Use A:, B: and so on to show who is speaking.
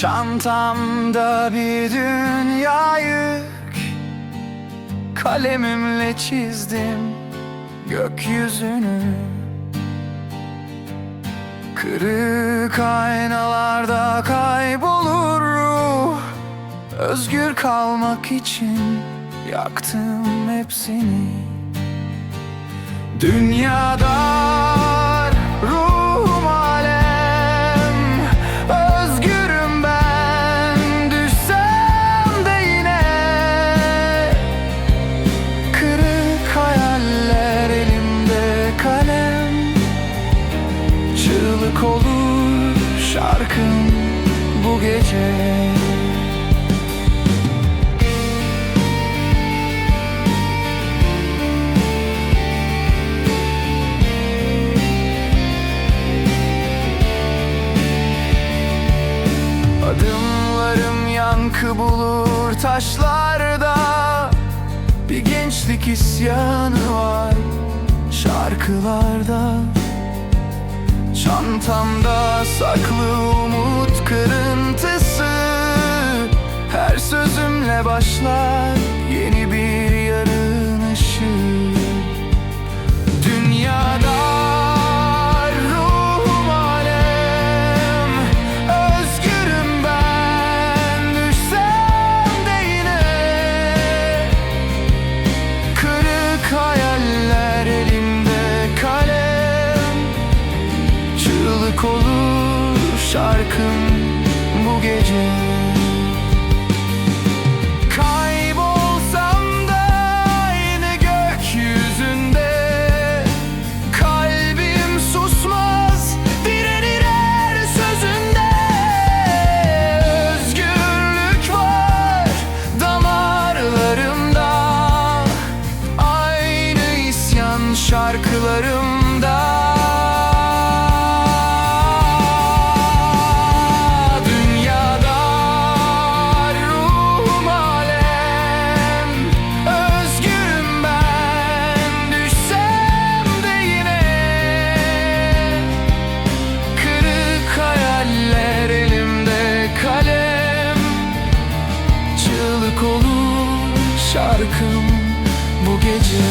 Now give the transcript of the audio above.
A: Çantamda bir dünya yük. Kalemimle çizdim gökyüzünü. Kırık aynalarda kaybolur ruh. Özgür kalmak için yaktım hepsini. Dünyada şarkım bu gece. Adımlarım yankı bulur taşlarda. Bir gençlik isyanı var şarkılarda Çantamda saklı umut kırıntısı. Her sözümle başlar şarkım bu gece. Kaybolsam da yine gökyüzünde. Kalbim susmaz direnir sözünde. Özgürlük var damarlarımda. Aynı isyan şarkılarımda Çığlık olur şarkım bu gece